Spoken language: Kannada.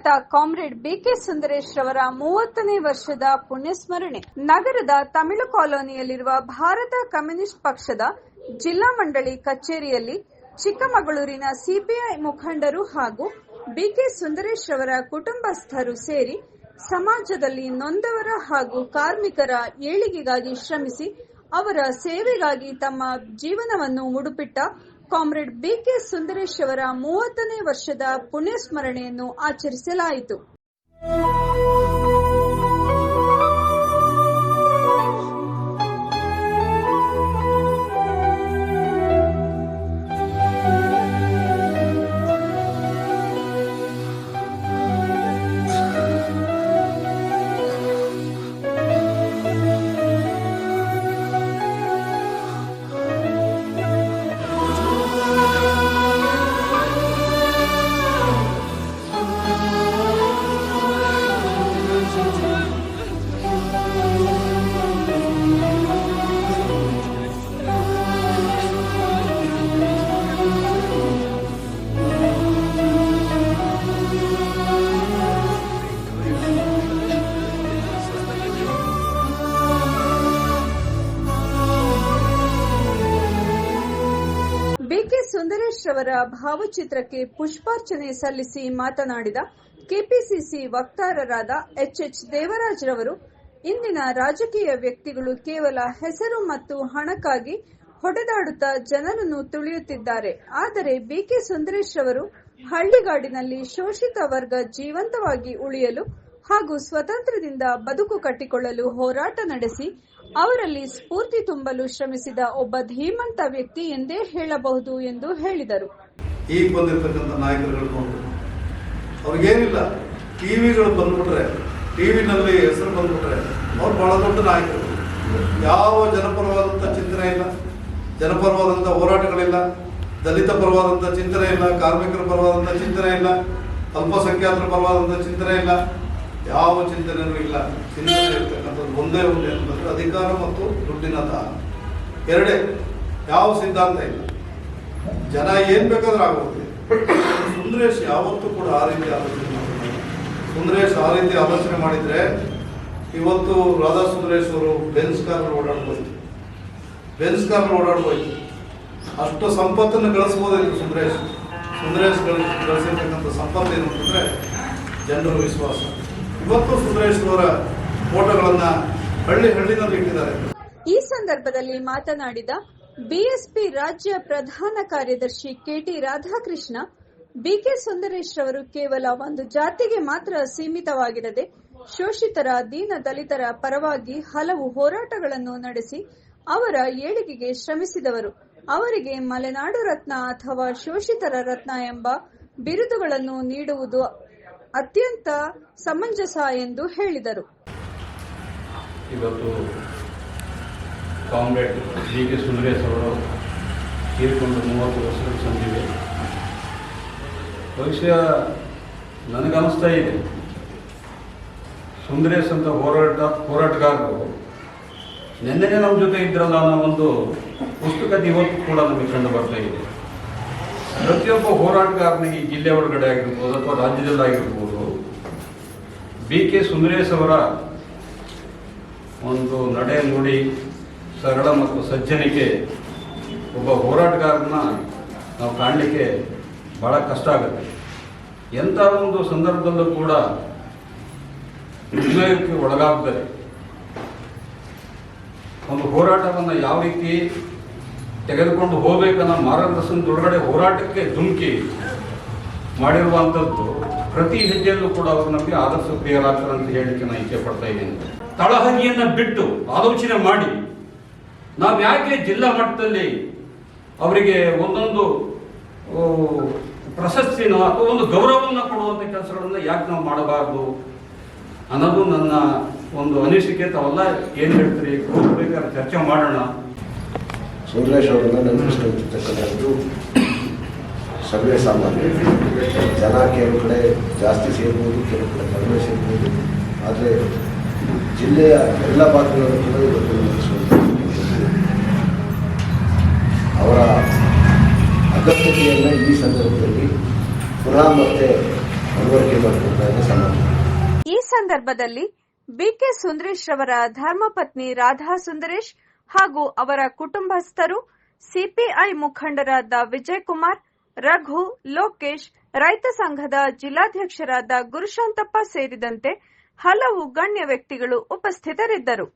ದಿವಂಗತ ಕಾಮ್ರೇಡ್ ಬಿಕೆ ಸುಂದರೇಶ್ ರವರ ಮೂವತ್ತನೇ ವರ್ಷದ ಪುಣ್ಯಸ್ಮರಣೆ. ನಗರದ ತಮಿಳು ಕಾಲೋನಿಯಲ್ಲಿರುವ ಭಾರತ ಕಮ್ಯುನಿಸ್ಟ್ ಪಕ್ಷದ ಜಿಲ್ಲಾ ಮಂಡಳಿ ಕಚೇರಿಯಲ್ಲಿ ಚಿಕ್ಕಮಗಳೂರಿನ ಸಿಪಿಐ ಮುಖಂಡರು ಹಾಗೂ ಬಿಕೆ ಸುಂದರೇಶ್ ರವರ ಕುಟುಂಬಸ್ಥರು ಸೇರಿ ಸಮಾಜದಲ್ಲಿ ನೊಂದವರ ಹಾಗೂ ಕಾರ್ಮಿಕರ ಏಳಿಗೆಗಾಗಿ ಶ್ರಮಿಸಿ ಅವರ ಸೇವೆಗಾಗಿ ತಮ್ಮ ಜೀವನವನ್ನು ಮುಡುಪಿಟ್ಟ ಕಾಮ್ರೇಡ್ ಬಿಕೆ ಸುಂದರೇಶ್ ಅವರ ಮೂವತ್ತನೇ ವರ್ಷದ ಪುಣ್ಯಸ್ಮರಣೆಯನ್ನು ಆಚರಿಸಲಾಯಿತು. ರವರ ಭಾವಚಿತ್ರಕ್ಕೆ ಪುಷ್ಪಾರ್ಚನೆ ಸಲ್ಲಿಸಿ ಮಾತನಾಡಿದ ಕೆಪಿಸಿಸಿ ವಕ್ತಾರರಾದ ಎಚ್ಎಚ್ ದೇವರಾಜ್ ರವರು ಇಂದಿನ ರಾಜಕೀಯ ವ್ಯಕ್ತಿಗಳು ಕೇವಲ ಹೆಸರು ಮತ್ತು ಹಣಕ್ಕಾಗಿ ಹೊಡೆದಾಡುತ್ತಾ ಜನರನ್ನು ತುಳಿಯುತ್ತಿದ್ದಾರೆ. ಆದರೆ ಬಿಕೆ ಸುಂದರೇಶ್ ಅವರು ಹಳ್ಳಿಗಾಡಿನಲ್ಲಿ ಶೋಷಿತ ವರ್ಗ ಜೀವಂತವಾಗಿ ಉಳಿಯಲು ಹಾಗೂ ಸ್ವತಂತ್ರದಿಂದ ಬದುಕು ಕಟ್ಟಿಕೊಳ್ಳಲು ಹೋರಾಟ ನಡೆಸಿ ಅವರಲ್ಲಿ ಸ್ಫೂರ್ತಿ ತುಂಬಲು ಶ್ರಮಿಸಿದ ಒಬ್ಬ ಧೀಮಂತ ವ್ಯಕ್ತಿ ಎಂದೇ ಹೇಳಬಹುದು ಎಂದು ಹೇಳಿದರು. ಈಗ ಬಂದಿರತಕ್ಕಂಥ ನಾಯಕರುಗಳು ಅವ್ರಿಗೇನಿಲ್ಲ ಟಿವಿಗಳು ಬಂದ್ಬಿಟ್ರೆ ಟಿವಿನಲ್ಲಿ ಹೆಸರು ಬಂದ್ಬಿಟ್ರೆ ಅವ್ರು ಬಹಳ ದೊಡ್ಡ ನಾಯಕರು. ಯಾವ ಜನಪರವಾದಂಥ ಚಿಂತನೆ ಇಲ್ಲ, ಜನಪರವಾದಂಥ ಹೋರಾಟಗಳಿಲ್ಲ, ದಲಿತ ಪರವಾದಂಥ ಚಿಂತನೆ ಇಲ್ಲ, ಕಾರ್ಮಿಕರ ಪರವಾದಂಥ ಚಿಂತನೆ ಇಲ್ಲ, ಅಲ್ಪಸಂಖ್ಯಾತರ ಪರವಾದಂಥ ಚಿಂತನೆ ಇಲ್ಲ ಯಾವ ಚಿಂತನೆಯೂ ಇಲ್ಲ. ಚಿಂತನೆ ಇರ್ತಕ್ಕಂಥದ್ದು ಒಂದೇ ಒಂದೇ ಅಂತಂದ್ರೆ ಅಧಿಕಾರ ಮತ್ತು ದುಡ್ಡಿನ ದಾನ. ಎರಡೇ ಯಾವ ಸಿದ್ಧಾಂತ ಇಲ್ಲ. ಜನ ಏನು ಬೇಕಾದ್ರೂ ಆಗುತ್ತೆ ಸುಂದರೇಶ್ ಯಾವತ್ತೂ ಕೂಡ ಆ ರೀತಿ ಆಲೋಚನೆ ಮಾಡಿಲ್ಲ ಸುಂದರೇಶ್ ಆ ರೀತಿ ಆಲೋಚನೆ ಮಾಡಿದ್ರೆ ಇವತ್ತು ರಾಧಾ ಸುಂದರೇಶ್ ಅವರು ಬೆನ್ಸ್ ಕಾರ್ ಓಡಾಡ್ಬೋದು. ಬೆನ್ಸ್ ಕಾರ್ ಓಡಾಡ್ಬೋದು. ಅಷ್ಟು ಸಂಪತ್ತನ್ನು ಗಳಿಸ್ಬೋದಿತ್ತು ಸುಂದರೇಶ್. ಸುಂದರೇಶ್ಗಳ ಗಳಿಸಿರ್ತಕ್ಕಂಥ ಸಂಪತ್ತು ಏನು ಅಂತಂದ್ರೆ ಜನರ ವಿಶ್ವಾಸ. ಇವತ್ತು ಸುಂದರೇಶ್ವರ ಫೋಟೋಗಳನ್ನ ಹಳ್ಳಿ ಹಳ್ಳಿನಲ್ಲಿ ಇಟ್ಟಿದ್ದಾರೆ. ಈ ಸಂದರ್ಭದಲ್ಲಿ ಮಾತನಾಡಿದ ಬಿಎಸ್ಪಿ ರಾಜ್ಯ ಪ್ರಧಾನ ಕಾರ್ಯದರ್ಶಿ ಕೆಟಿ ರಾಧಾಕೃಷ್ಣ, ಬಿಕೆ ಸುಂದರೇಶ್ ಅವರು ಕೇವಲ ಒಂದು ಜಾತಿಗೆ ಮಾತ್ರ ಸೀಮಿತವಾಗಿರದೆ ಶೋಷಿತರ, ದೀನ ದಲಿತರ ಪರವಾಗಿ ಹಲವು ಹೋರಾಟಗಳನ್ನು ನಡೆಸಿ ಅವರ ಏಳಿಗೆಗೆ ಶ್ರಮಿಸಿದವರು. ಅವರಿಗೆ ಮಲೆನಾಡು ರತ್ನ ಅಥವಾ ಶೋಷಿತರ ರತ್ನ ಎಂಬ ಬಿರುದುಗಳನ್ನು ನೀಡುವುದು ಅತ್ಯಂತ ಸಮಂಜಸ ಎಂದು ಹೇಳಿದರು. ಇವತ್ತು ಕಾಮ್ರೇಡ್ ಡಿ ಕೆ ಸುಂದರೇಶ್ ಅವರು ತೀರ್ಕೊಂಡು ಮೂವತ್ತು ವರ್ಷಗಳು ಸಂದಿವೆ ಬಹುಶಃ ನನಗನ್ನಿಸ್ತಾ ಇದೆ. ಸುಂದರೇಶ್ ಅಂತ ಹೋರಾಟ, ಹೋರಾಟಗಾರರು ನಿನ್ನೆ ನಮ್ಮ ಜೊತೆ ಇದ್ರಲ್ಲ ಅನ್ನೋ ಒಂದು ಪುಸ್ತಕದ ಇವತ್ತು ಕೂಡ ನಮಗೆ ಕಂಡು ಬರ್ತಾ ಇದೆ. ಪ್ರತಿಯೊಬ್ಬ ಹೋರಾಟಗಾರನಿಗೆ ಜಿಲ್ಲೆ ಒಳಗಡೆ ಆಗಿರ್ಬೋದು ಅಥವಾ ರಾಜ್ಯದಲ್ಲಾಗಿರ್ಬೋದು ಬಿ ಕೆ ಸುಂದರೇಶ್ ಅವರ ಒಂದು ನಡೆ ನುಡಿ ಸರಳ ಮತ್ತು ಸಜ್ಜನಿಕೆ ಒಬ್ಬ ಹೋರಾಟಗಾರನ ನಾವು ಕಾಣಲಿಕ್ಕೆ ಭಾಳ ಕಷ್ಟ ಆಗುತ್ತೆ. ಎಂಥ ಒಂದು ಸಂದರ್ಭದಲ್ಲೂ ಕೂಡ ನಿರ್ಣಯಕ್ಕೆ ಒಳಗಾಗ್ತದೆ ಒಂದು ಹೋರಾಟವನ್ನು ಯಾವ ರೀತಿ ತೆಗೆದುಕೊಂಡು ಹೋಗ್ಬೇಕನ್ನೋ ಮಾರ್ಗದರ್ಶನದೊಳಗಡೆ ಹೋರಾಟಕ್ಕೆ ಧುಮುಕಿ ಮಾಡಿರುವಂಥದ್ದು ಪ್ರತಿ ಹೆಜ್ಜೆಯಲ್ಲೂ ಕೂಡ ಅವರು ನಮಗೆ ಆದರ್ಶ ಪ್ರಿಯರಾಗ್ತಾರೆ ಅಂತ ಹೇಳಲಿಕ್ಕೆ ನಾನು ಇಚ್ಛೆ ಪಡ್ತಾ ಇದ್ದೇನೆ. ತಳಹನಿಯನ್ನು ಬಿಟ್ಟು ಆಲೋಚನೆ ಮಾಡಿ, ನಾವು ಯಾಕೆ ಜಿಲ್ಲಾ ಮಟ್ಟದಲ್ಲಿ ಅವರಿಗೆ ಒಂದೊಂದು ಪ್ರಶಸ್ತಿನೋ ಅಥವಾ ಒಂದು ಗೌರವವನ್ನು ಕೊಡುವಂಥ ಕೆಲಸಗಳನ್ನು ಯಾಕೆ ನಾವು ಮಾಡಬಾರ್ದು ಅನ್ನೋದು ನನ್ನ ಒಂದು ಅನಿಸಿಕೆ. ತಾವೆಲ್ಲ ಏನು ಹೇಳ್ತೀರಿ? ಬೇಕಾದ್ರೆ ಚರ್ಚೆ ಮಾಡೋಣ. ಸುಂದರೇಶ್ ಅವರನ್ನ ನೆನಪಿಸ್ಕೊಳ್ತಿರ್ತಕ್ಕಂಥದ್ದು ಸರ್ವೇ ಸಾಮಾನ್ಯ. ಜನ ಕೆಲವು ಕಡೆ ಜಾಸ್ತಿ ಸೇರ್ಬೋದು, ಕೆಲವು ಕಡೆ ಕಡಿಮೆ ಸೇರ್ಬೋದು. ಆದರೆ ಜಿಲ್ಲೆಯ ಎಲ್ಲ ಭಾಗಗಳನ್ನು ಕೂಡ ಇವತ್ತು ಅವರ ಅಗತ್ಯತೆಯನ್ನು ಈ ಸಂದರ್ಭದಲ್ಲಿ ಪುನಃ ಮತ್ತೆ ಮನವರಿಕೆ ಮಾಡಿಕೊಡ್ತಾ ಇದೆ ಸಮಾಜ ಈ ಸಂದರ್ಭದಲ್ಲಿ ಬಿಕೆ ಸುಂದರೇಶ್ ಅವರ ಧರ್ಮಪತ್ನಿ ರಾಧಾ ಸುಂದರೇಶ್ ಹಾಗೂ ಅವರ ಕುಟುಂಬಸ್ಥರು ಸಿಪಿಐ ಮುಖಂಡರಾದ ವಿಜಯ್ ಕುಮಾರ್ ರಘು, ಲೋಕೇಶ್, ರೈತ ಸಂಘದ ಜಿಲ್ಲಾಧ್ಯಕ್ಷರಾದ ಗುರುಶಾಂತಪ್ಪ ಸೇರಿದಂತೆ ಹಲವು ಗಣ್ಯ ವ್ಯಕ್ತಿಗಳು ಉಪಸ್ಥಿತರಿದ್ದರು.